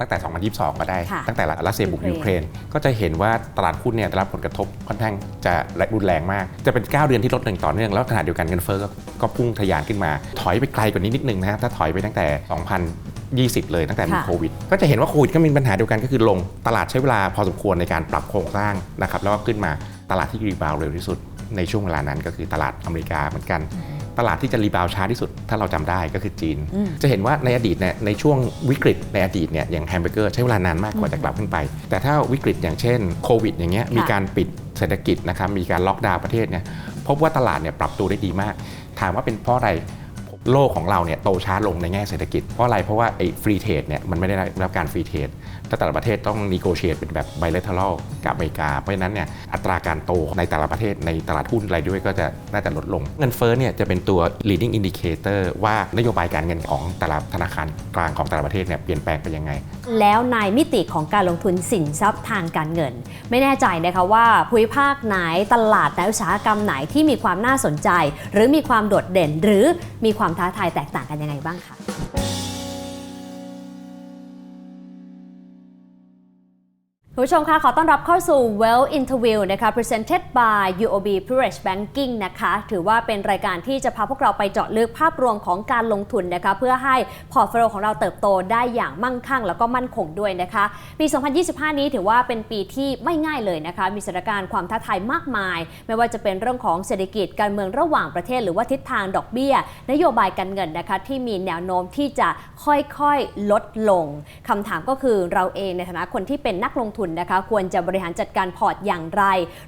ตั้งแต่ 2022 ก็ได้ ค่ะตั้งแต่รัสเซียบุกยูยูเคเครรน น ก็จะเห็นว่าตลาดหุ้นเนี่ยได้รับผลกระทบค่อนข้างจะรุนแรงมาก จะเป็น 9 เดือนที่ลดหนึ่งต่อเนื่อง แล้วขณะเดียวกันเงินเฟ้อก็ก็พุ่งทะยานขึ้นมา ถอยไปไกลกว่านี้นิดนึงนะฮะถ้าถอยไปตั้งแต่ 2020 เลยตั้งแต่มีค่ะ โควิด ก็จะเห็นว่าโควิดก็มีปัญหาเดียวกันก็คือลง ตลาดใช้เวลาพอสมควรในการปรับโครงสร้างนะครับ แล้วก็ขึ้นมาตลาดที่รีบาวด์เร็วที่สุดในช่วงเวลานั้นก็คือตลาดอเมริกาเหมือนกัน ตลาดที่จะรีบาวด์ช้าที่สุด ถ้าเราจำได้ก็คือจีนอืมจะเห็นว่าในอดีตเนี่ยในช่วงวิกฤตในอดีตเนี่ยอย่างแฮมเบอร์เกอร์ใช้เวลานานมากกว่าจะกลับขึ้นไป แต่ถ้าวิกฤตอย่างเช่นโควิดอย่างเงี้ยค่ะมีการปิดเศรษฐกิจนะครับมีการล็อกดาวน์ประเทศเนี่ยพบว่าตลาดเนี่ยปรับตัวได้ดีมาก ถามว่าเป็นเพราะอะไร โลกของเราเนี่ยโตช้าลงในแง่เศรษฐกิจ เพราะอะไร เพราะว่าไอ้ฟรีเทรดเนี่ยมันไม่ได้รับการฟรีเทรดถ้าแต่ละประเทศต้องนีโกเชตเป็นแบบไบเลเทอรัลกับอเมริกา เพราะฉะนั้นเนี่ยอัตราการโตในแต่ละประเทศในตลาดหุ้นอะไรด้วยก็จะน่าจะลดลง เงินเฟ้อเนี่ยจะเป็นตัว leading indicator ว่านโยบายการเงินของแต่ละธนาคารกลางของแต่ละประเทศเนี่ยเปลี่ยนแปลงไปยังไง แล้วในมิติของการลงทุนสินทรัพย์ทางการเงิน ไม่แน่ใจนะคะว่าภูมิภาคไหนตลาดไหนอุตสาหกรรมไหนที่มีความน่าสนใจ หรือมีความโดดเด่นหรือมีความท้าทายแตกต่างกันยังไงบ้างคะ คุณผู้ชมคะขอต้อนรับเข้าสู่ Well Interview นะคะ Presented by UOB Privilege Banking นะคะ ถือว่าเป็นรายการที่จะพาพวกเราไปเจาะลึกภาพรวมของการลงทุนนะคะ เพื่อให้พอร์ตโฟลิโอของเราเติบโตได้อย่างมั่งคั่ง แล้วก็มั่นคงด้วยนะคะ ปี 2025 นี้ถือว่าเป็นปีที่ไม่ง่ายเลยนะคะ มีสถานการณ์ความท้าทายมากมาย ไม่ว่าจะเป็นเรื่องของเศรษฐกิจการเมืองระหว่างประเทศ หรือว่าทิศทางดอกเบี้ย นโยบายการเงินนะคะที่มีแนวโน้มที่จะค่อยๆลดลงคำถามก็คือเราเองในฐานะคนที่เป็นนักลงทุนนะคะ ควรจะบริหารจัดการพอร์ตอย่างไร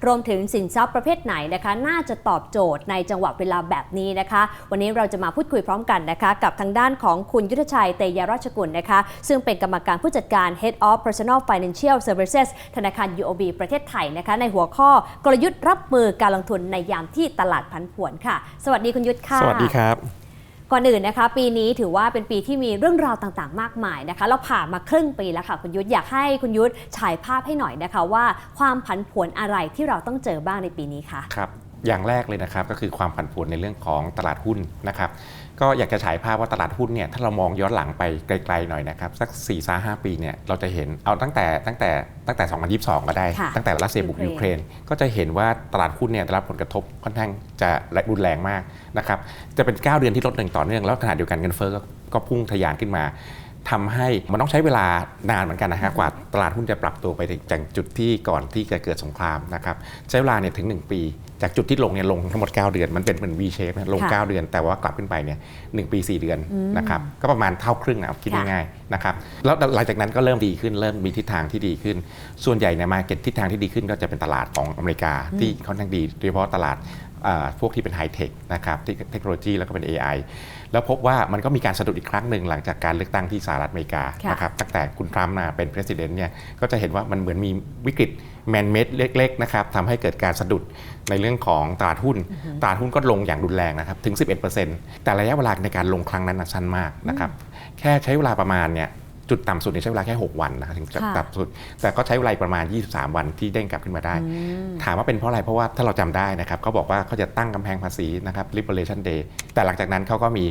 รวมถึงสินทรัพย์ประเภทไหนนะคะ น่าจะตอบโจทย์ในจังหวะเวลาแบบนี้นะคะ วันนี้เราจะมาพูดคุยพร้อมกันนะคะ กับทางด้านของคุณยุทธชัยเตยราชกุลนะคะ ซึ่งเป็นกรรมการผู้จัดการ Head of Personal Financial Services ธนาคาร UOB ประเทศไทยนะคะ ในหัวข้อกลยุทธ์รับมือการลงทุนในยามที่ตลาดผันผวนค่ะ สวัสดีคุณยุทธค่ะ สวัสดีครับ ก่อนอื่นนะคะ ปีนี้ถือว่าเป็นปีที่มีเรื่องราวต่างๆ มากมายนะคะ เราผ่านมาครึ่งปีแล้วค่ะ คุณยุทธอยากให้คุณยุทธฉายภาพให้หน่อยนะคะ ว่าความผันผวนอะไรที่เราต้องเจอบ้างในปีนี้คะครับอย่างแรกเลยนะครับก็คือความผันผวนในเรื่องของตลาดหุ้นนะครับ ก็อยากจะฉายภาพว่าตลาดหุ้นเนี่ยถ้าเรามองย้อนหลังไปไกลๆหน่อยนะครับสัก4ี่ห้าปีเนี่ยเราจะเห็นเอาตั้งแต่ตั้งแต่ตั้งแต่ 2022 ก็ได้ค่ะตั้งแต่รัสเซียบุกยูยูเคเครรนนก็จะเห็นว่าตลาดหุ้นเนี่ยได้รับผลกระทบค่อนข้างจะรุนแรงมากนะครับจะเป็น 9 เดือนที่ลดหนึ่งต่อเนื่องแล้วขณะเดียวกันเงินเฟ้อก็ก็พุ่งทะยานขึ้นมาทำให้มันต้องใช้เวลานานเหมือนกันนะฮะกว่าตลาดหุ้นจะปรับตัวไปจากจุดที่ก่อนที่จะเกิดสงครามนะครับใช้เวลาเนี่ยถึง 1 ปี จากจุดที่ลงเนี่ยลงทั้งหมด 9 เดือน มันเป็นเหมือน V shape นะลงค่ะ9เดือน แต่ว่ากลับขึ้นไปเนี่ยหปี 4 เดือนอืมนะครับก็ประมาณเท่าครึ่งนะคิดค่ะง่ายๆนะครับแล้วหลังจากนั้นก็เริ่มดีขึ้นเริ่มมีทิศทางที่ดีขึ้น ส่วนใหญ่ในมาเก็ตทิศทางที่ดีขึ้นก็จะเป็นตลาดของอเมริกาที่ค่อนข้างดีโดยเฉพาะตลาดอ่าพวกที่เป็นไฮเทคนะครับที่เทคโนโลยีแล้วก็เป็น AI แล้วพบว่ามันก็มีการสะดุดอีกครั้งหนึ่งหลังจากการเลือกตั้งที่สหรัฐอเมริกาค่ะนะครับตั้งแต่คุณทรัมป์มาเป็นประธานเนี่ยก็จะเห็นว่ามันเหมือนมีวิกฤต แมนเมดเล็กๆนะครับทำให้เกิดการสะดุดในเรื่องของตลาดหุ้น ตลาดหุ้นก็ลงอย่างรุนแรงนะครับถึง 11%แต่ระยะเวลาในการลงครั้งนั้นนะสั้นมากนะครับแค่ใช้เวลาประมาณเนี่ยจุดต่ำสุดเนี่ยใช้เวลาแค่ 6 วันนะครับถึงจะค่ะต่ำสุด แต่ก็ใช้เวลาประมาณ 23 วันที่เด้งกลับขึ้นมาได้อืมถามว่าเป็นเพราะอะไร เพราะว่าถ้าเราจำได้นะครับเขาบอกว่าเขาจะตั้งกำแพงภาษีนะครับ liberation day แต่หลังจากนั้นเขาก็มี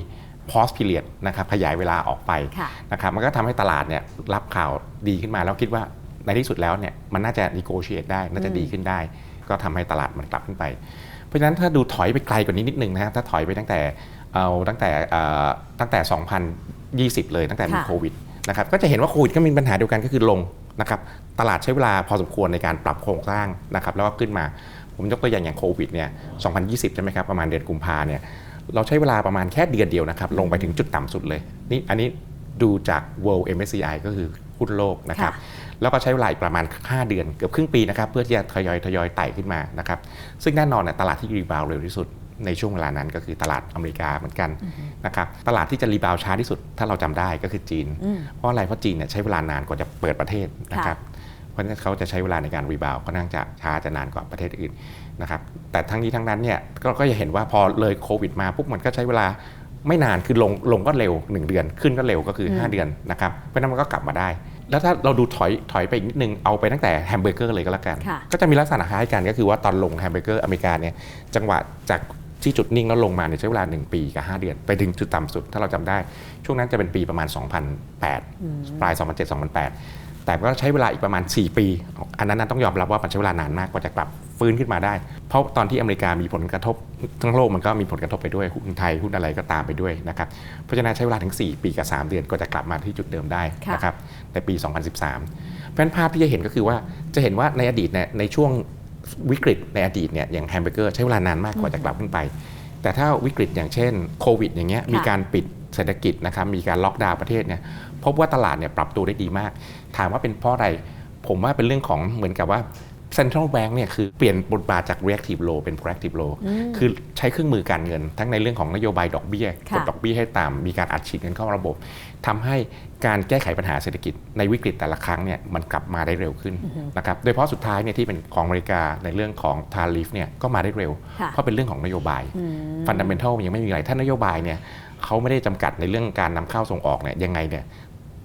pause period นะครับขยายเวลาออกไปค่ะนะครับมันก็ทำให้ตลาดเนี่ยรับข่าวดีขึ้นมาแล้วคิดว่า ในที่สุดแล้วเนี่ยมันน่าจะ negotiate ได้น่าจะดีขึ้นได้ ก็ทำให้ตลาดมันกลับขึ้นไป เพราะฉะนั้นถ้าดูถอยไปไกลกว่านี้นิดนึงนะฮะถ้าถอยไปตั้งแต่เอาตั้งแต่เอ่อตั้งแต่ 2020 เลยตั้งแต่มีค่ะโควิดนะครับก็จะเห็นว่าโควิดก็มีปัญหาเดียวกันก็คือลงนะครับตลาดใช้เวลาพอสมควรในการปรับโครงสร้างนะครับแล้วก็ขึ้นมาผมยกตัวอย่างอย่างโควิดเนี่ย2020 ใช่ไหมครับประมาณเดือนกุมภาเนี่ยเราใช้เวลาประมาณแค่เดือนเดียวนะครับลงไปถึงจุดต่ำสุดเลยนี่อันนี้ดูจาก World MSCI ก็คือหุ้นโลกนะครับค่ะ แล้วก็ใช้เวลาอีกประมาณ 5 เดือนเกือบครึ่งปีนะครับเพื่อที่จะทยอยทยอยไต่ขึ้นมานะครับซึ่งแน่นอนเนี่ยตลาดที่รีบาวด์เร็วที่สุดในช่วงเวลานั้นก็คือตลาดอเมริกาเหมือนกันนะครับตลาดที่จะรีบาวด์ช้าที่สุด ถ้าเราจำได้ก็คือจีนอืมเพราะอะไรเพราะจีนเนี่ยใช้เวลานานกว่าจะเปิดประเทศนะครับเพราะฉะนั้นเขาจะใช้เวลาในการรีบาวค่อนข้างจะช้าจะนานกว่าประเทศอื่นนะครับแต่ทั้งนี้ทั้งนั้นเนี่ยก็ก็จะเห็นว่าพอเลยโควิดมาปุ๊บมันก็ใช้เวลาไม่นานคือลงลงก็เร็ว 1 เดือนขึ้นก็เร็วก็คืออืม5เดือนนะครับเพราะฉะนั้นมันก็กลับมาได้ แล้วถ้าเราดูถอยถอยไปอีกนิดนึงเอาไปตั้งแต่แฮมเบอร์เกอร์เลยก็แล้วกันค่ะก็จะมีลักษณะคล้ายกันก็คือว่าตอนลงแฮมเบอร์เกอร์อเมริกาเนี่ยจังหวะจากที่จุดนิ่งแล้วลงมาเนี่ยใช้เวลา 1 ปีกับ 5 เดือน ไปถึงจุดต่ำสุด ถ้าเราจำได้ ช่วงนั้นจะเป็นปีประมาณ 2008 ปลาย 2007 2008 แต่ก็ใช้เวลาอีกประมาณ 4 ปี อันนั้นนะต้องยอมรับว่ามันใช้เวลานานมากกว่าจะกลับฟื้นขึ้นมาได้ เพราะตอนที่อเมริกามีผลกระทบทั้งโลกมันก็มีผลกระทบไปด้วยหุ้นไทยหุ้นอะไรก็ตามไปด้วยนะครับเพราะฉะนั้นใช้เวลาถึง 4 ปีกับ 3 เดือนก็จะกลับมาที่จุดเดิมได้ค่ะนะครับในปี 2013 เพราะฉะนั้นภาพที่จะเห็นก็คือว่าจะเห็นว่าในอดีตเนี่ยในช่วงวิกฤตในอดีตเนี่ยอย่างแฮมเบอร์เกอร์ใช้เวลานานมากกว่าจะกลับขึ้นไป แต่ถ้าวิกฤตอย่างเช่นโควิดอย่างเงี้ยค่ะมีการปิดเศรษฐกิจนะครับมีการล็อกดาวน์ประเทศเนี่ยพบว่าตลาดเนี่ยปรับตัวได้ดีมาก ถามว่าเป็นเพราะอะไร ผมว่าเป็นเรื่องของเหมือนกับว่า Central Bank เนี่ยคือเปลี่ยนบทบาทจาก reactive low เป็น proactive low คือใช้เครื่องมือการเงิน ทั้งในเรื่องของนโยบายดอกเบี้ยค่ะกดดอกเบี้ยให้ต่ำมีการอัดฉีดเงินเข้าระบบทำให้การแก้ไขปัญหาเศรษฐกิจในวิกฤตแต่ละครั้งเนี่ยมันกลับมาได้เร็วขึ้นนะครับ โดยเฉพาะสุดท้ายเนี่ยที่เป็นของอเมริกาในเรื่องของ tariff เนี่ยก็มาได้เร็วค่ะเพราะเป็นเรื่องของนโยบายอืมฟันดัมเบลทัลยังไม่มีอะไรถ้านโยบายเนี่ยเขาไม่ได้จำกัดในเรื่องการนำเข้าส่งออกเนี่ยยังไงเนี่ย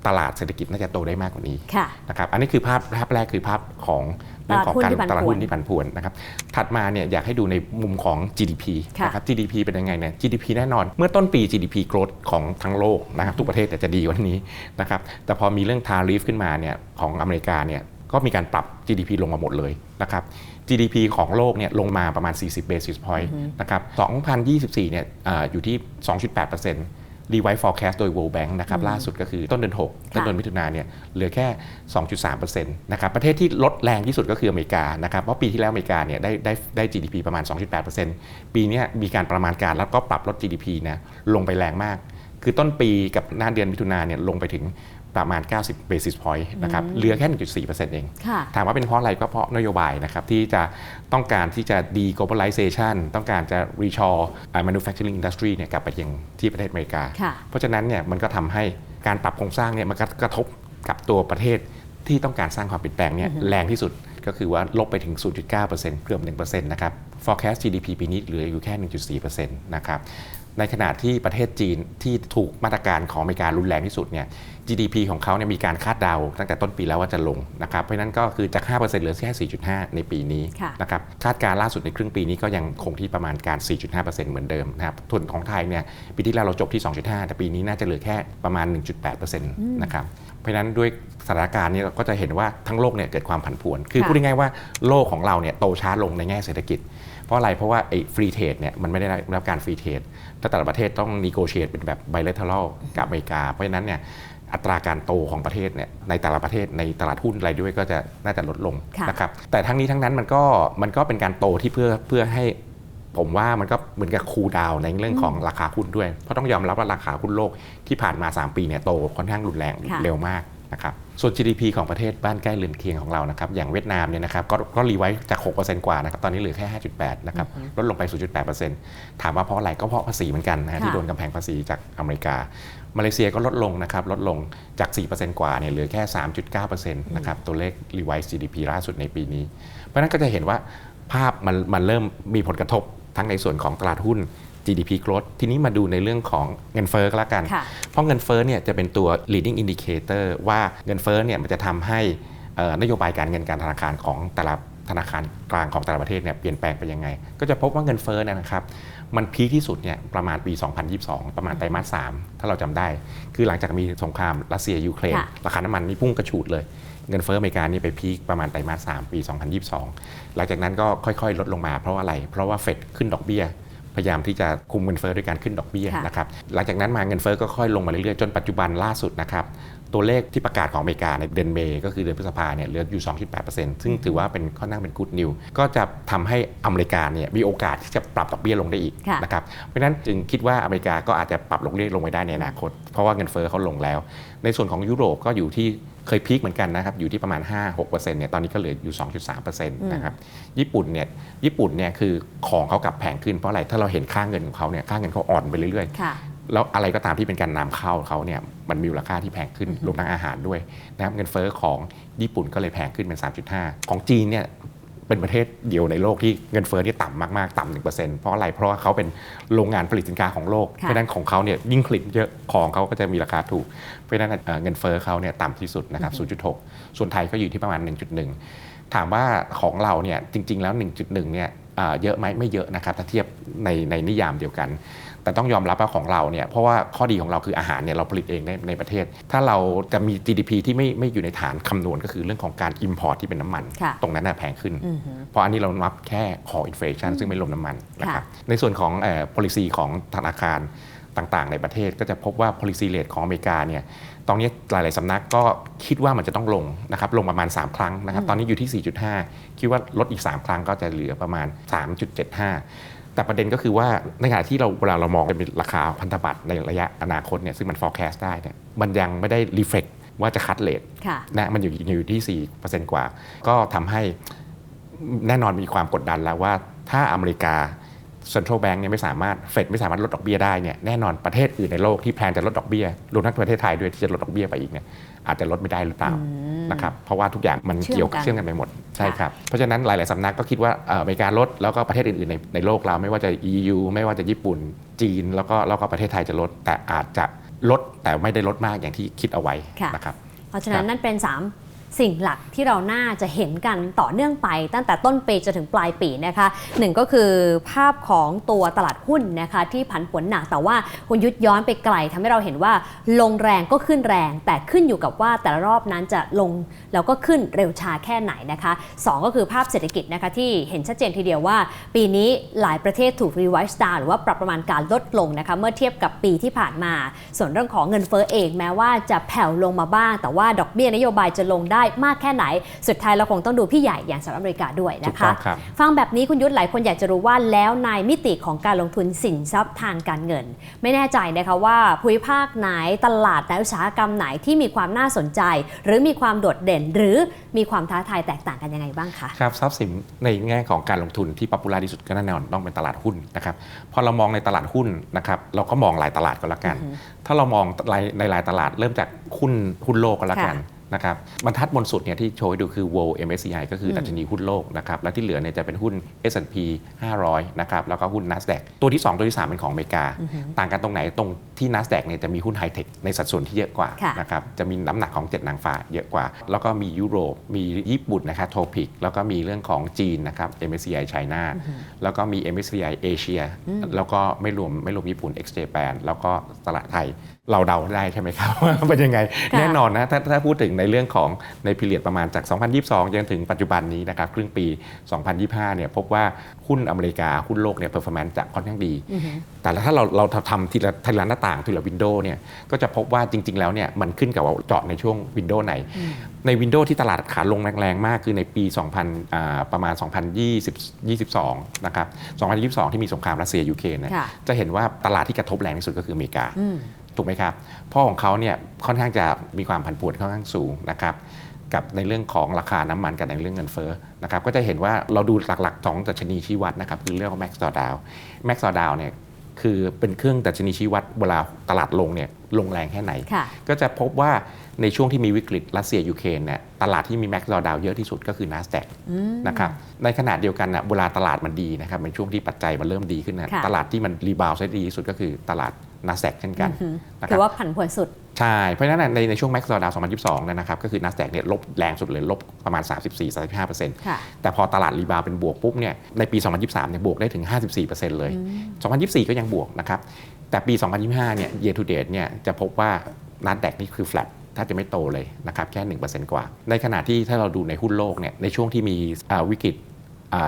ตลาดเศรษฐกิจน่าจะโตได้มากกว่านี้ค่ะนะครับอันนี้คือภาพภาพแรกคือภาพของเรื่องของการตลาดหุ้นที่ผันผวนตลาดหุ้นที่ผันผวนนะครับถัดมาเนี่ยอยากให้ดูในมุมของ GDP ค่ะนะครับ GDP เป็นยังไงเนี่ย GDP แน่นอน เมื่อต้นปี GDP growth ของทั้งโลกนะครับทุกประเทศเนี่ยจะดีกว่านี้นะครับแต่พอมีเรื่อง tariff ขึ้นมาเนี่ยของอเมริกาเนี่ยก็มีการปรับ GDP ลงมาหมดเลยนะครับ GDP ของโลกเนี่ยลงมาประมาณ 40 basis point นะครับ 2024 เนี่ยอ่าอยู่ที่ 2.8%รี ไวซ์ฟอร์แคสต์โดย World Bank นะครับล่าสุดก็คือต้นเดือน6ต้นเดือนมิถุนาเนี่ยเหลือแค่ 2.3%นะครับประเทศที่ลดแรงที่สุดก็คืออเมริกานะครับเพราะปีที่แล้วอเมริกาเนี่ยได้ได้ได้ GDP ประมาณ 2.8%ปีเนี้ยมีการประมาณการแล้วก็ปรับลด GDP เนี่ยลงไปแรงมาก คือต้นปีกับหน้าเดือนมิถุนาเนี่ยลงไปถึง ประมาณ 90 basis point นะครับเหลือแค่ 1.4%เองค่ะถามว่าเป็นเพราะอะไรก็เพราะนโยบายนะครับที่จะต้องการที่จะ deglobalization ต้องการจะ reshore อ่า manufacturing industry เนี่ยกลับไปยังที่ประเทศอเมริกาค่ะเพราะฉะนั้นเนี่ยมันก็ทำให้การปรับโครงสร้างเนี่ยมันก็กระทบกับตัวประเทศที่ต้องการสร้างความเปลี่ยนแปลงเนี่ยแรงที่สุดก็คือว่าลบไปถึง 0.9%เกือบ1%นะครับ forecast GDP ปีนี้เหลืออยู่แค่ 1.4%นะครับในขณะที่ประเทศจีนที่ถูกมาตรการของอเมริการุนแรงที่สุดเนี่ย GDP ของเขาเนี่ยมีการคาดเดาตั้งแต่ต้นปีแล้วว่าจะลงนะครับเพราะฉะนั้นก็คือจาก 5%เหลือแค่ 4.5 ในปีนี้ค่ะนะครับคาดการณ์ล่าสุดในครึ่งปีนี้ก็ยังคงที่ประมาณการ 4.5%เหมือนเดิมนะครับทุนของไทยเนี่ยปีที่แล้วเราจบที่ 2.5 แต่ปีนี้น่าจะเหลือแค่ประมาณ 1.8%นะครับเพราะฉะนั้นด้วยสถานการณ์นี้เราก็จะเห็นว่าทั้งโลกเนี่ยเกิดความผันผวน คือค่ะพูดง่ายๆว่าโลกของเราเนี่ยโตช้าลงในแง่เศรษฐกิจ เพราะอะไร เพราะว่าไอ้ฟรีเทรดเนี่ยมันไม่ได้รับการฟรีเทรดถ้าแต่ละประเทศต้องนีโกเชตเป็นแบบ bilateral กับอเมริกา เพราะฉะนั้นเนี่ย อัตราการโตของประเทศเนี่ยในแต่ละประเทศในตลาดหุ้นอะไรด้วยก็จะน่าจะลดลงค่ะนะครับแต่ทั้งนี้ทั้งนั้นมันก็มันก็เป็นการโตที่เพื่อเพื่อให้ผมว่ามันก็เหมือนกับคูลดาวน์ในเรื่องของราคาหุ้นด้วย เพราะต้องยอมรับว่าราคาหุ้นโลกที่ผ่านมา 3 ปีเนี่ยโตค่อนข้างรุนแรงค่ะเร็วมากนะครับส่วน GDP ของประเทศบ้านใกล้เรือนเคียงของเรานะครับอย่างเวียดนามเนี่ยนะครับก็ก็รีไว้จาก 6%กว่านะครับตอนนี้เหลือแค่ 5.8 นะครับลดลงไป 0.8%ถามว่าเพราะอะไรก็เพราะภาษีเหมือนกันนะฮะค่ะที่โดนกำแพงภาษีจากอเมริกา มาเลเซียก็ลดลงนะครับลดลงจาก 4%กว่าเนี่ยเหลือแค่ 3.9%นะครับตัวเลข revise GDP ล่าสุดในปีนี้ เพราะฉะนั้นก็จะเห็นว่าภาพมันมันเริ่มมีผลกระทบทั้งในส่วนของตลาดหุ้น GDP growth ทีนี้มาดูในเรื่องของเงินเฟ้อก็แล้วกันค่ะเพราะเงินเฟ้อเนี่ยจะเป็นตัว leading indicator ว่าเงินเฟ้อเนี่ยมันจะทำให้เอ่อนโยบายการเงินการธนาคารของแต่ละธนาคารกลางของแต่ละประเทศเนี่ยเปลี่ยนแปลงไปยังไง ก็จะพบว่าเงินเฟ้อเนี่ยนะครับมันพีคที่สุดเนี่ยประมาณปี 2022 ประมาณไตรมาส 3 ถ้าเราจำได้ คือหลังจากมีสงครามรัสเซียยูเครนค่ะราคาน้ำมันนี่พุ่งกระฉูดเลย เงินเฟ้ออเมริกานี่ไปพีคประมาณไตรมาส 3 ปี 2022 หลังจากนั้นก็ค่อยๆ ลดลงมาเพราะว่าอะไร เพราะว่าเฟดขึ้นดอกเบี้ย พยายามที่จะคุมเงินเฟ้อด้วยการขึ้นดอกเบี้ยค่ะนะครับหลังจากนั้นมาเงินเฟ้อก็ค่อยลงมาเรื่อยๆ จนปัจจุบันล่าสุดนะครับตัวเลขที่ประกาศของอเมริกาในเดือนเมย์ก็คือเดือนพฤษภาเนี่ยเหลืออยู่ 2.8%ซึ่งถือว่าเป็นค่อนข้างเป็นกูดนิว ก็จะทำให้อเมริกาเนี่ยมีโอกาสที่จะปรับดอกเบี้ยลงได้อีกค่ะนะครับ เพราะฉะนั้นจึงคิดว่าอเมริกาก็อาจจะปรับดอกเบี้ยลงไปได้ในอนาคต เพราะว่าเงินเฟ้อเขาลงแล้ว ในส่วนของยุโรปก็อยู่ที่ เคยพีคเหมือนกันนะครับอยู่ที่ประมาณ 5-6%เนี่ยตอนนี้ก็เหลืออยู่ 2.3%นะครับญี่ปุ่นเนี่ยญี่ปุ่นเนี่ยคือของเขากลับแพงขึ้นเพราะอะไรถ้าเราเห็นค่าเงินของเขาเนี่ยค่าเงินเขาอ่อนไปเรื่อยๆค่ะแล้วอะไรก็ตามที่เป็นการนำเข้าเขาเนี่ยมันมีมูลค่าที่แพงขึ้นรวมทั้งอาหารด้วยนะครับเงินเฟ้อของญี่ปุ่นก็เลยแพงขึ้นเป็น 3.5 ของจีนเนี่ย เป็นประเทศเดียวในโลกที่เงินเฟ้อที่ต่ำมากๆ ต่ำหนึ่งเปอร์เซ็นต์เพราะอะไร เพราะว่าเขาเป็นโรงงานผลิตสินค้าของโลก เพค่ะราะฉะนั้นของเขาเนี่ยยิ่งผลิตเยอะของเขาก็จะมีราคาถูก เพราะฉะนั้นเอ่อเงินเฟ้อเขาเนี่ยต่ำที่สุดนะครับ0.6 ส่วนไทยก็อยู่ที่ประมาณ 1.1 ถามว่าของเราเนี่ยจริง ๆ แล้ว 1.1 เนี่ยอ่าเยอะไหมไม่เยอะนะครับถ้าเทียบในในนิยามเดียวกัน แต่ต้องยอมรับว่าของเราเนี่ยเพราะว่าข้อดีของเราคืออาหารเนี่ยเราผลิตเองในในประเทศ ถ้าเราจะมี GDP ที่ไม่ไม่อยู่ในฐานคำนวณก็คือเรื่องของการ Import ที่เป็นน้ำมัน ค่ะตรงนั้นน่ะแพงขึ้น อือฮึ เพราะอันนี้เรานับแค่ core inflation ซึ่งไม่รวมน้ำมันนะครับในส่วนของเอ่อ policy ของธนาคารต่างๆ ในประเทศก็จะพบว่า policy rate ของอเมริกาเนี่ยตอนนี้หลายๆสำนักก็คิดว่ามันจะต้องลงนะครับลงประมาณ 3 ครั้งนะครับตอนนี้อยู่ที่ 4.5 คิดว่าลดอีก 3 ครั้งก็จะเหลือประมาณ 3.75 แต่ประเด็นก็คือว่าในขณะที่เราเวลาเรามองเป็นราคาพันธบัตรในระยะอนาคตเนี่ยซึ่งมัน forecast ได้เนี่ยมันยังไม่ได้ reflect ว่าจะคัดเลทค่ะนะมันอยู่อยู่ที่ 4%กว่า ก็ทำให้แน่นอนมีความกดดันแล้วว่าถ้าอเมริกา Central Bank เนี่ยไม่สามารถเฟดไม่สามารถลดดอกเบี้ยได้เนี่ยแน่นอนประเทศอื่นในโลกที่แพลนจะลดดอกเบี้ยรวมทั้งประเทศไทยด้วยที่จะลดดอกเบี้ยไปอีกเนี่ย อาจจะลดไม่ได้หรือเปล่านะครับเพราะว่าทุกอย่างมันเชื่อมเกี่ยวกันเชื่อมกันไปหมดใช่ครับเพราะฉะนั้นหลาย ๆสำนักก็คิดว่าเอ่ออเมริกาลดแล้วก็ประเทศอื่น ๆ ในในโลกเราไม่ว่าจะ EU ไม่ว่าจะญี่ปุ่น จีน แล้วก็แล้วก็ประเทศไทยจะลด แต่อาจจะลดแต่ไม่ได้ลดมากอย่างที่คิดเอาไว้ค่ะนะครับเพราะฉะนั้ครันบนั่นเป็น 3 สิ่งหลักที่เราน่าจะเห็นกันต่อเนื่องไป ตั้งแต่ต้นปีจนถึงปลายปีนะคะหนึ่งก็คือภาพของตัวตลาดหุ้นนะคะที่ผันผวนหนักแต่ว่าคุณยุทธย้อนไปไกลทำให้เราเห็นว่าลงแรงก็ขึ้นแรง แต่ขึ้นอยู่กับว่าแต่ละรอบนั้นจะลงแล้วก็ขึ้นเร็วช้าแค่ไหนนะคะสองก็คือภาพเศรษฐกิจนะคะที่เห็นชัดเจนทีเดียวว่า ปีนี้หลายประเทศถูก revised down หรือว่าปรับประมาณการลดลงนะคะเมื่อเทียบกับปีที่ผ่านมา ส่วนเรื่องของเงินเฟ้อเองแม้ว่าจะแผ่วลงมาบ้าง แต่ว่าดอกเบี้ยนโยบายจะลงได้มากแค่ไหน สุดท้ายเราคงต้องดูพี่ใหญ่อย่างสหรัฐอเมริกาด้วยถูนะกต้คะองครับฟังแบบนี้คุณยุทธหลายคนอยากจะรู้ว่าแล้วในมิติของการลงทุนสินทรัพย์ทางการเงิน ไม่แน่ใจนะคะว่าภูมิภาคไหนตลาดไหนอุตสาหกรรมไหนที่มีความน่าสนใจ หรือมีความโดดเด่น หรือมีความท้าทายแตกต่างกันยังไงบ้างคะครับทรัพย์สินในแง่ของการลงทุนที่ป๊อปปูล่าที่สุดก็แน่นอนต้องเป็นตลาดหุ้นนะครับพอเรามองในตลาดหุ้นนะครับเราก็มองหลายตลาดก็แล้วกัน ถ้าเรามองรายในรายตลาดเริ่มจากหุ้นหุ้นโลกก็แล้วกันค่ะ นะครับบรรทัดบนสุดเนี่ยที่โชว์ให้ดูคือ World MSCI ก็คืออมดัชนีหุ้นโลกนะครับและที่เหลือเนี่ยจะเป็นหุ้น S&P 500นะครับแล้วก็หุ้น NASDAQ ตัวที่ 2 ตัวที่ 3 เป็นของอเมริกา ต่างกันตรงไหนตรงที่ NASDAQ เนี่ยจะมีหุ้นไฮเทคในสัดส่วนที่เยอะกว่าค่ะนะครับจะมีน้ำหนักของ7นางฟ้าเยอะกว่า แล้วก็มียุโรปมีญี่ปุ่นนะครับโทปิกแล้วก็มีเรื่องของจีนนะครับ MSCI China แล้วก็มี MSCI Asia แล้วก็ไม่รวมไม่รวมญี่ปุ่น X Japan แล้วก็ตลาดไทยเราเดาได้ใช่ไหมครับว่าเป็นยังไงค่ะแน่นอนนะถ้าถ้าพูดถึงในเรื่องของในพิเรียดประมาณจาก 2022 จนถึงปัจจุบันนี้นะครับครึ่งปี 2025 เนี่ยพบว่าหุ้นอเมริกาหุ้นโลกเนี่ยเพอร์ฟอร์แมนซ์จะค่อนข้างดี แต่ถ้าเราเราทำทีละทีละหน้าต่างทีละวินโดว์เนี่ยก็จะพบว่าจริง ๆ แล้วเนี่ยมันขึ้นกับว่าเจาะในช่วงวินโดว์ไหน ในวินโดว์ที่ตลาดขาลงแรงๆมากคือในปี 2000อ่าประมาณ 2022 นะครับ 2022 ที่มีสงครามรัสเซียยูเครนเนี่ยค่ะจะเห็นว่าตลาดที่กระทบแรงที่สุดก็คืออเมริกาอืม ถูกไหมครับเพราะของเขาเนี่ยค่อนข้างจะมีความผันผวนค่อนข้างสูงนะครับกับในเรื่องของราคาน้ำมันกับในเรื่องเงินเฟ้อนะครับก็จะเห็นว่าเราดูหลักๆสองดัชนีชี้วัดนะครับคือเรื่องของ Max Drawdown Max Drawdown เนี่ยคือเป็นเครื่องดัชนีชี้วัดเวลาตลาดลงเนี่ยลงแรงแค่ไหนค่ะก็จะพบว่าในช่วงที่มีวิกฤตรัสเซียยูเครนเนี่ยตลาดที่มี Max Drawdown เยอะที่สุดก็คือ NASDAQ นะครับในขณะเดียวกันนะเวลาตลาดมันดีนะครับในช่วงที่ปัจจัยมันเริ่มดีขึ้นนะค่ะตลาดที่มันรีบาวด์ได้ดีที่สุดก็คือตลาด NASDAQ เช่นกันนะคถืรับอว่าผันผวนสุด ใช่ เพราะฉะนั้นในในช่วง Max Drawdown 2022เนี่ยนะครับก็คือ NASDAQ เนี่ยลบแรงสุดเลยลบประมาณ 34-35%ค่ะแต่พอตลาดรีบาวด์เป็นบวกปุ๊บเนี่ยในปี 2023เนี่ยบวกได้ถึง 54%เลย 2024 ก็ยังบวกนะครับแต่ปี 2025 เนี่ย year to date เนี่ยจะพบว่า NASDAQ นี่คือ flat ถ้าจะไม่โตเลยนะครับแค่ 1%กว่า ในขณะที่ถ้าเราดูในหุ้นโลกเนี่ยในช่วงที่มีอ่าวิกฤตอ่า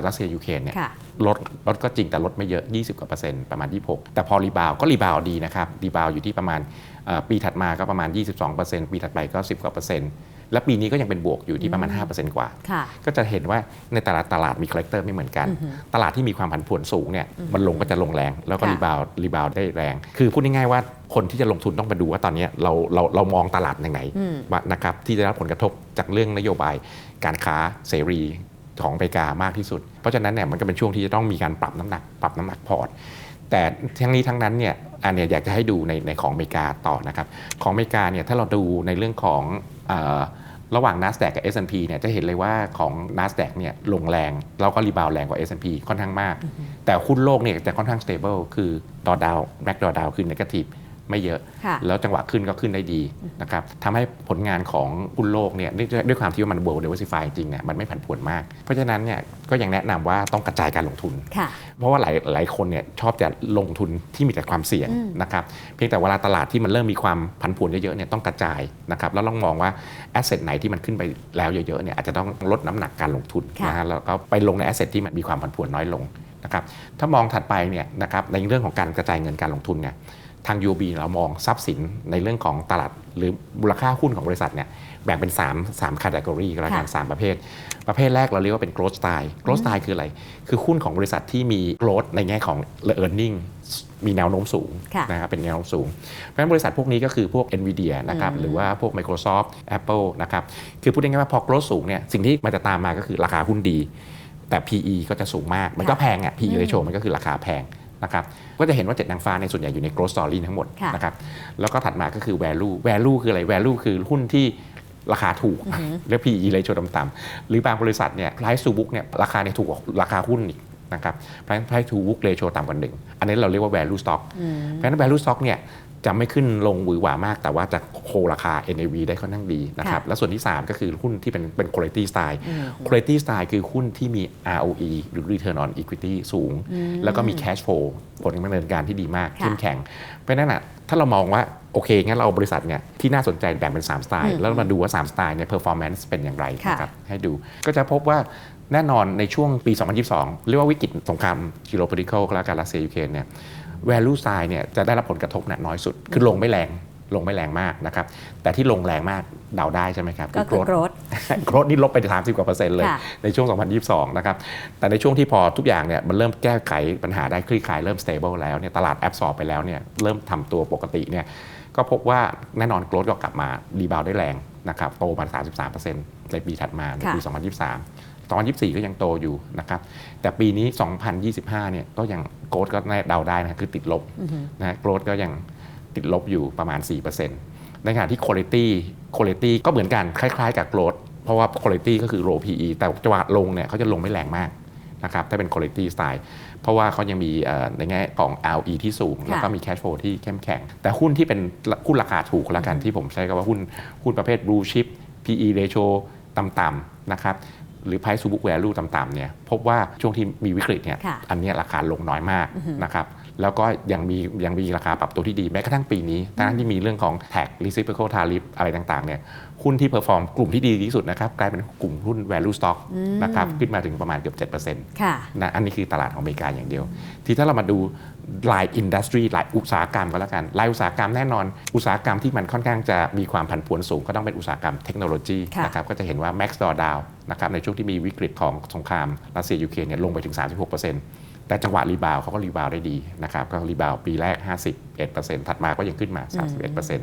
รัสเซียยูเครนเนี่ยค่ะลดลดก็จริงแต่ลดไม่เยอะ 20กว่าเปอร์เซ็นต์ประมาณ 26 แต่พอรีบาวก็รีบาวดีนะครับ รีบาวอยู่ที่ประมาณเอ่อปีถัดมาก็ประมาณ 22เปอร์เซ็นต์ปีถัดไปก็ 10 กว่าเปอร์เซ็นต์และปีนี้ก็ยังเป็นบวกอยู่ที่ประมาณ 5%กว่าค่ะก็จะเห็นว่าในแต่ละตลาดมีคาแรคเตอร์ไม่เหมือนกัน ตลาดที่มีความผันผวนสูงเนี่ยมันลงก็จะลงแรง แล้วก็ค่ะรีบาวรีบาวได้แรง คือพูดง่ายๆว่าคนที่จะลงทุนต้องมาดูว่าตอนเนี้ยเราเราเรามองตลาดอย่างไหนว่านะครับที่ได้รับผลกระทบจากเรื่องนโยบายการค้าเสรี ของอเมริกามากที่สุด เพราะฉะนั้นเนี่ยมันก็เป็นช่วงที่จะต้องมีการปรับน้ำหนัก ปรับน้ำหนักพอร์ต แต่ทั้งนี้ทั้งนั้นเนี่ยอันเนี้ยอยากจะให้ดูในในของอเมริกาต่อนะครับ ของอเมริกาเนี่ยถ้าเราดูในเรื่องของเออระหว่าง NASDAQ กับ S&P เนี่ยจะเห็นเลยว่าของ NASDAQ เนี่ยลงแรงแล้วก็รีบาวแรงกว่า S&P ค่อนข้างมาก แต่หุ้นโลกเนี่ยจะค่อนข้าง stable คือดอดาวแบ็กดอดาวคือ negative ไม่เยอะค่ะแล้วจังหวะขึ้นก็ขึ้นได้ดีนะครับทำให้ผลงานของหุ้นโลกเนี่ยด้วยด้วยความที่ว่ามัน world diversify จริงๆเนี่ยมันไม่ผันผวนมาก เพราะฉะนั้นเนี่ยก็ยังแนะนำว่าต้องกระจายการลงทุนค่ะเพราะว่าหลายหลายคนเนี่ยชอบจะลงทุนที่มีแต่ความเสี่ยงอืมนะครับเพียงแต่เวลาตลาดที่มันเริ่มมีความผันผวนเยอะๆเนี่ยต้องกระจายนะครับแล้วลองมองว่าแอสเซทไหนที่มันขึ้นไปแล้วเยอะๆเนี่ยอาจจะต้องลดน้ำหนักการลงทุนค่ะนะฮะแล้วก็ไปลงในแอสเซทที่มันมีความผันผวนน้อยลงนะครับถ้ามองถัดไปเนี่ยนะครับในเรื่องของการกระจายเงินการลงทุนเนี่ย ทาง UB เรามองทรัพย์สินในเรื่องของตลาดหรือมูลค่าหุ้นของบริษัทเนี่ยแบ่งเป็น3 3 category ก็แล้วกันค่ะ3ประเภท ประเภทแรกเราเรียกว่าเป็น growth style growth style คืออะไร คือหุ้นของบริษัทที่มี growth ในแง่ของ earning มีแนวโน้มสูงค่ะนะครับเป็นแนวโน้มสูง เพราะฉะนั้นบริษัทพวกนี้ก็คือพวก NVIDIA นะครับหรือว่าพวก Microsoft Apple นะครับคือพูดง่ายๆว่าพอ growth สูงเนี่ยสิ่งที่มันจะตามมาก็คือราคาหุ้นดี แต่ PE ก็จะสูงมากมันก็ค่ะแพงอะ PE อืม ratio มันก็คือราคาแพง นะครับก็จะเห็นว่าเจ็ดนางฟ้าในยส่วนใหญ่อยู่ใน growth story ทั้งหมดค่ะนะครับแล้วก็ถัดมาก็คือ value value คืออะไร value คือหุ้นที่ราคาถูกเรียก PE ratio ต่ำๆหรือบางบริษัทเนี่ย price to book เนี่ยราคาเนี่ยถูกกว่าราคาหุ้นอีกนะครับเพราะฉะนั้น price to book ratio ต่ำกว่าหนึ่งอันนี้เราเรียกว่า value stock เพราะฉะนั้น value stock เนี่ย จะไม่ขึ้นลงหวือหวามาก แต่ว่าจะโคราคา NAV ได้ค่อนข้างดีนะครับค่ะและส่วนที่ 3 ก็คือหุ้นที่เป็นเป็น quality style quality style คือหุ้นที่มี ROE หรือ return on equity สูง แล้วก็มี cash flow ผลดำเนินการที่ดีมากค่ะเข้มแข็ง เพราะฉะนั้นน่ะถ้าเรามองว่าโอเค งั้นเราเอาบริษัทเนี่ยที่น่าสนใจแบ่งเป็น 3 สไตล์ แล้วมาดูว่า 3 สไตล์เนี่ย performance เป็นอย่างไรค่ะนะครับให้ดูก็จะพบว่าแน่นอนในช่วงปี 2022 เรียกว่าวิกฤตสงคราม geopolitical และการรัสเซียยูเครนเนี่ย value side เนี่ยจะได้รับผลกระทบเนี่ยน้อยสุด คือลงไม่แรงลงไม่แรงมากนะครับ แต่ที่ลงแรงมากเดาได้ใช่ไหมครับ ก็คือ growth growth โกรดนี่ลบไป 30 กว่าเปอร์เซ็นต์เลยค่ะในช่วง 2022 นะครับ แต่ในช่วงที่พอทุกอย่างเนี่ยมันเริ่มแก้ไขปัญหาได้คลี่คลายเริ่ม stable แล้วเนี่ยตลาดแอบสอบไปแล้วเนี่ยเริ่มทำตัวปกติเนี่ยก็พบว่าแน่นอนโกรดก็กลับมารีบาวได้แรงนะครับโตมา 33%ในปีถัดมาในปี ค่ะ2023 2024 ก็ยังโตอยู่นะครับ แต่ปีนี้ 2025 เนี่ยก็ยังโกรดก็เดาได้นะคือติดลบนะโกรดก็ยังติดลบอยู่ประมาณ 4%ในขณะที่ quality quality ก็เหมือนกันคล้ายๆ กับ growth เพราะว่า quality ก็คือ low PE แต่จังหวะลงเนี่ยเขาจะลงไม่แรงมากนะครับถ้าเป็น quality style เพราะว่าเขายังมีเอ่อในแง่ของ ROE ที่สูง แล้วก็มี cash flow ที่เข้มแข็ง แต่หุ้นที่เป็นหุ้นราคาถูกแล้วกันที่ผมใช้คำว่าหุ้นหุ้นประเภท blue chip PE ratio ต่ำๆนะครับ หรือ price to book value ต่ำๆเนี่ยพบว่าช่วงที่มีวิกฤตเนี่ยค่ะอันเนี้ยราคาลงน้อยมากนะครับแล้วก็ยังมียังมีราคาปรับตัวที่ดีแม้กระทั่งปีนี้ทั้งที่มีเรื่องของ tax reciprocal tariff อะไรต่างๆเนี่ยหุ้นที่เพอร์ฟอร์มกลุ่มที่ดีที่สุดนะครับกลายเป็นกลุ่มหุ้น value stock นะครับขึ้นมาถึงประมาณเกือบ7%ค่ะนะอันนี้คือตลาดของอเมริกาอย่างเดียว ทีถ้าเรามาดู รายอินดัสทรีรายอุตสาหกรรมก็แล้วกันรายอุตสาหกรรมแน่นอน อุตสาหกรรมที่มันค่อนข้างจะมีความผันผวนสูงก็ต้องเป็นอุตสาหกรรมเทคโนโลยีค่ะนะครับก็จะเห็นว่า Max Drawdown นะครับในช่วงที่มีวิกฤตของสงครามรัสเซียยูเครนเนี่ยลงไปถึง 36%แต่จังหวะรีบาวด์เขาก็รีบาวด์ได้ดีนะครับก็รีบาวด์ปีแรก 51%ถัดมาก็ยังขึ้นมา 31%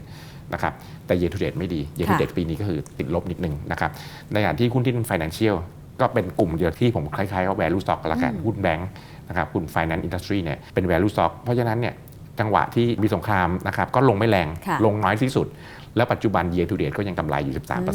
นะครับแต่ year to date ไม่ดี year to ค่ะ date ปีนี้ก็คือติดลบนิดนึงนะครับในขณะที่หุ้นที่เป็น financial ก็เป็นกลุ่มเดียวที่ผมคล้ายๆว่า value stock ก็แล้วกันหุ้นแบงค์นะครับหุ้น finance industry เนี่ยเป็น value stock เพราะฉะนั้นเนี่ยจังหวะที่มีสงครามนะครับก็ลงไม่แรงค่ะลงน้อยที่สุด แล้วปัจจุบัน year to date ก็ยังกำไรอยู่ 13%ทั้ง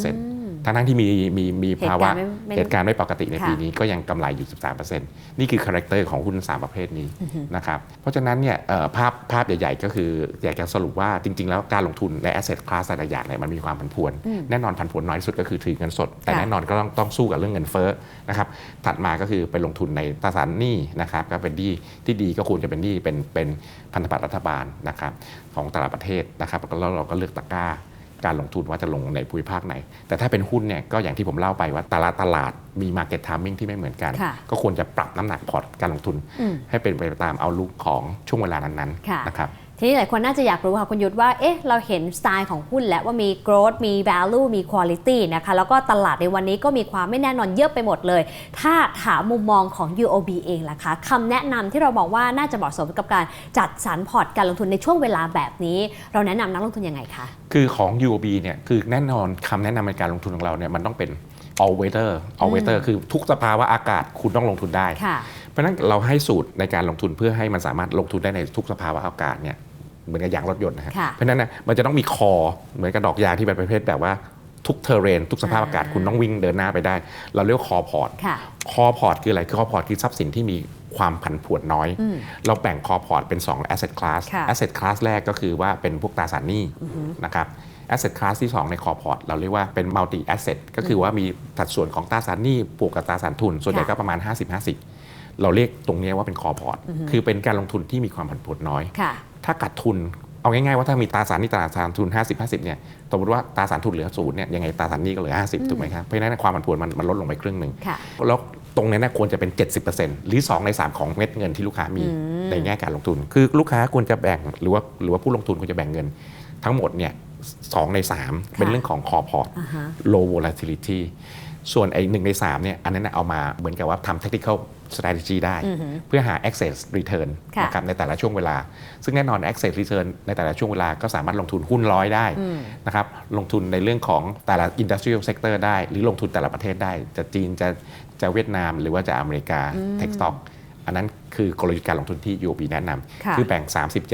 ทั้งๆที่มีมีมีภาวะเหตุการณ์ไม่ไม่เหตุการณ์ไม่ปกติในค่ะปีนี้ก็ยังกำไรอยู่ 13%นี่คือคาแรคเตอร์ของหุ้น 3 ประเภทนี้นะครับเพราะฉะนั้นเนี่ยเอ่อภาพภาพใหญ่ๆ ก็คืออยากจะสรุปว่าจริง ๆ แล้วการลงทุนใน asset class แต่ละอย่างเนี่ยมันมีความผันผวน แน่นอนผันผวนน้อยที่สุดก็คือถือเงินสด แต่ค่ะแน่นอนก็ต้องต้องสู้กับเรื่องเงินเฟ้อนะครับถัดมาก็คือไปลงทุนในตราสารหนี้นะครับก็เป็นหนี้ที่ดีก็ควรจะเป็นหนี้เป็นเป็นพันธบัตรรัฐบาลนะครับของแต่ละประเทศนะครับแล้วเราก็เลือกตะกร้า การลงทุนว่าจะลงในภูมิภาคไหน แต่ถ้าเป็นหุ้นเนี่ยก็อย่างที่ผมเล่าไปว่าแต่ละตลาดมี Market Timing ที่ไม่เหมือนกันค่ะก็ควรจะปรับน้ำหนักพอร์ตการลงทุนอืมให้เป็นไปตามเอาลุกของช่วงเวลานั้นค่ะๆนะครับ ทีนี้หลายคนน่าจะอยากรู้ค่ะคุณยุทธว่า เอ๊ะ เราเห็นสไตล์ของหุ้นแล้วว่ามี growth มี value มี quality นะคะ แล้วก็ตลาดในวันนี้ก็มีความไม่แน่นอนเยอะไปหมดเลย ถ้าถามมุมมองของ UOB เองล่ะคะคำแนะนำที่เราบอกว่าน่าจะเหมาะสมกับการจัดสรรพอร์ตการลงทุนในช่วงเวลาแบบนี้ เราแนะนำนักลงทุนยังไงคะ คือของ UOB เนี่ยคือแน่นอนคำแนะนำในการลงทุนของเราเนี่ยมันต้องเป็น all weather all weather คือทุกสภาวะอากาศคุณต้องลงทุนได้ค่ะเพราะฉะนั้นเราให้สูตรในการลงทุนเพื่อให้มันสามารถลงทุนได้ในทุกสภาวะอากาศเนี่ย เหมือนกับยางรถยนต์นะฮะค่ะเพราะฉะนั้นนะมันจะต้องมีคอเหมือนกับดอกยางที่เป็นประเภทแบบว่าทุกเทอร์เรน ทุกสภาพอากาศอ่าคุณต้องวิ่งเดินหน้าไปได้ เราเรียกว่าคอพอร์ตค่ะคอพอร์ตคืออะไรคือคอพอร์ตคือทรัพย์สินที่มีความผันผวนน้อยอืมเราแบ่งคอพอร์ตเป็น 2 asset class ค่ะ asset class แรกก็คือว่าเป็นพวกตราสารหนี้นะครับ asset class ที่ 2 ในคอพอร์ตเราเรียกว่าเป็น multi asset ก็คือว่ามีสัดส่วนของตราสารหนี้บวกกับตราสารทุน ส่วนใหญ่ค่ะก็ประมาณ 50-50 เราเรียกตรงเนี้ยว่าเป็นคอพอร์ตคือเป็นการลงทุนที่มีความผันผวนน้อยค่ะถ้าขาดทุนเอาง่ายๆว่าถ้ามีตราสารหนี้ตราสารทุน 50 50เนี่ยสมมติว่าตราสารทุนเหลือศูนย์เนี่ยยังไงตราสารหนี้ก็เหลือ 50 ถูกไหมครับเพราะฉะนั้นความผันผวนมันมันลดลงไปครึ่งหนึ่งค่ะแล้วตรงนั้นนะควรจะเป็น 70%หรือ 2 ใน 3 ของเม็ดเงินที่ลูกค้ามีอืมในแง่การลงทุน คือลูกค้าควรจะแบ่งหรือว่าหรือว่าผู้ลงทุนควรจะแบ่งเงิน ทั้งหมดเนี่ยสองใน 3 เป็นเรื่องของ core port อ่าฮะ low volatility ส่วนไอ้หนึ่งใน3เนี่ยอันนั้นนะเอามาเหมือนกับว่าทำ technical strategy ได้อือหือเพื่อหา access return ค่ะนะครับในแต่ละช่วงเวลา ซึ่งแน่นอน access return ในแต่ละช่วงเวลาก็สามารถลงทุนหุ้นร้อยได้อืมนะครับลงทุนในเรื่องของแต่ละ industrial sector ได้ หรือลงทุนแต่ละประเทศได้ จะจีนจะจะเวียดนาม หรือว่าจะอเมริกา tech stock อันนั้นคือกลยุทธ์การลงทุนที่ UOB แนะนค่ะำคือแบ่ง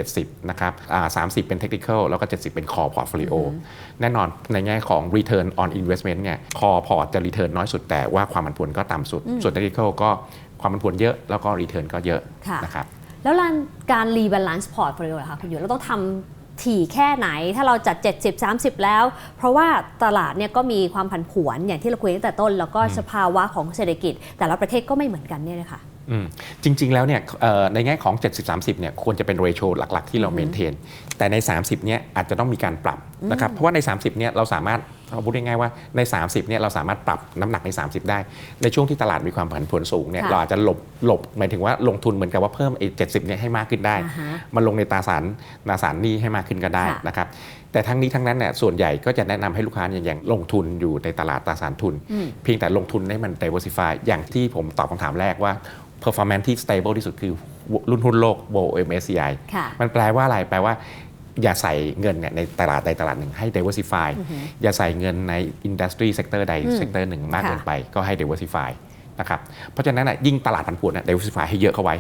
30-70 นะครับอ่า30เป็น technical แล้วก็ 70 เป็น core portfolio แน่นอนในแง่ของ return on investment เนี่ย core port จะ return น้อยสุดแต่ว่าความผันผวนก็ต่ำสุด ส่วน technical ก็ความผันผวนเยอะแล้วก็ return ก็เยอะค่ะนะครับแล้วการรีบาลานซ์พอร์ตโฟลิโอล่ะคะคุณอยู่เราต้องทำถี่แค่ไหนถ้าเราจัด 70 30 แล้ว เพราะว่าตลาดเนี่ยก็มีความผันผวนอย่างที่เราคุยตั้งแต่ต้น แล้วก็สภาวะของเศรษฐกิจ แต่ละประเทศก็ไม่เหมือนกันเนี่ยนะคะอืม จริง ๆ แล้วเนี่ยเอ่อในแง่ของ 70-30เนี่ยควรจะเป็นเรโชหลัก ๆ ที่เราเมนเทน แต่ใน 30เนี่ยอาจจะต้องมีการปรับนะครับเพราะว่าใน 30เนี่ยเราสามารถเอาพูดง่ายๆว่าใน 30เนี่ยเราสามารถปรับน้ำหนักใน 30 ได้ ในช่วงที่ตลาดมีความผันผวนสูงเนี่ยค่ะเราอาจจะหลบหลบหมายถึงว่าลงทุนเหมือนกับว่าเพิ่มไอ้70เนี่ยให้มากขึ้นได้อ่าฮะมันลงในตราสารตราสารหนี้ให้มากขึ้นก็ได้ค่ะนะครับแต่ทั้งนี้ทั้งนั้นเนี่ยส่วนใหญ่ก็จะแนะนำให้ลูกค้าเนี่ยอย่างลงทุนอยู่ในตลาดตราสารทุนอืมเพียงแต่ลงทุนให้มัน diversify อย่างที่ผมตอบคำถามแรกว่า performance ที่ stable ที่สุดคือรุ่นหุ้นโลก WMSCI ค่ะมันแปลว่าอะไร แปลว่าอย่าใส่เงินเนี่ยในตลาดใดตลาดหนึ่งให้ diversify อย่าใส่เงินใน industry sector ใดอืม sector หนึ่งมากค่ะเกินไปก็ให้ diversify นะครับ เพราะฉะนั้นน่ะยิ่งตลาดผันผวนน่ะ diversify ให้เยอะเข้าไว้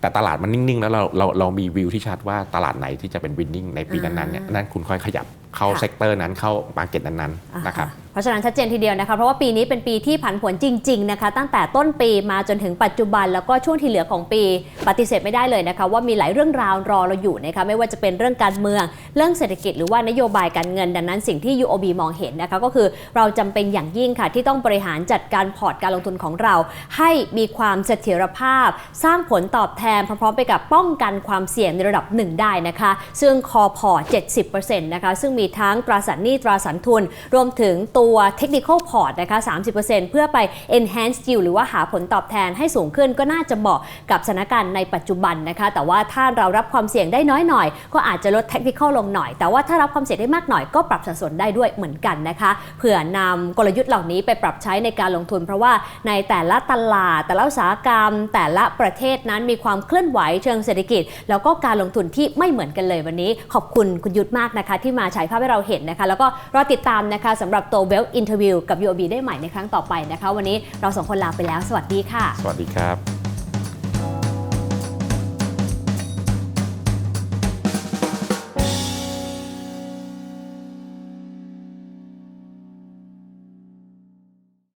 แต่ตลาดมันนิ่ง ๆ แล้วเราเราเรามีวิวที่ชัดว่าตลาดไหนที่จะเป็น winning ในปีนั้นๆเนี่ยนั่นคุณค่อยขยับเข้าค่ะ sector นั้นเข้า market นั้นๆนะครับอ่าเพ ราะฉะนั้นชัดเจนทีเดียวนะคะ เพราะว่าปีนี้เป็นปีที่ผันผวนจริง ๆ นะคะ ตั้งแต่ต้นปีมาจนถึงปัจจุบันแล้วก็ช่วงที่เหลือของปี ปฏิเสธไม่ได้เลยนะคะ ว่ามีหลายเรื่องราวรอเราอยู่นะคะไม่ว่าจะเป็นเรื่องการเมือง เรื่องเศรษฐกิจหรือว่านโยบายการเงิน ดังนั้นสิ่งที่ UOB มองเห็นนะคะก็คือเราจำเป็นอย่างยิ่งค่ะ ที่ต้องบริหารจัดการพอร์ตการลงทุนของเรา ให้มีความเสถียรภาพ สร้างผลตอบแทนพร้อมๆไปกับป้องกันความเสี่ยงในระดับหนึ่งได้นะคะ ซึ่งคอพอร์ต70%นะคะซึ่งมีทั้งตราสารหนี้ตราสารทุน รวมถึงตัวัว technical port นะคะ 30%เพื่อไป enhance yield หรือว่าหาผลตอบแทนให้สูงขึ้นก็น่าจะเหมาะกับสถานการณ์ในปัจจุบันนะคะ แต่ว่าถ้าเรารับความเสี่ยงได้น้อยหน่อย ก็อาจจะลด technical ลงหน่อย แต่ว่าถ้ารับความเสี่ยงได้มากหน่อยก็ปรับสัดส่วนได้ด้วยเหมือนกันนะคะเผื่อนำกลยุทธ์เหล่านี้ไปปรับใช้ในการลงทุน เพราะว่าในแต่ละตลาด แต่ละอุตสาหกรรม แต่ละประเทศนั้นมีความเคลื่อนไหวเชิงเศรษฐกิจ แล้วก็การลงทุนที่ไม่เหมือนกันเลยวันนี้ ขอบคุณคุณยุทธมากนะคะ ที่มาฉายภาพให้เราเห็นนะคะ แล้วก็รอติดตามนะคะสำหรับตัว Well Interview กับ UOB ได้ใหม่ในครั้งต่อไปนะคะ วันนี้เราสองคนลาไปแล้ว สวัสดีค่ะ สวัสดีครับ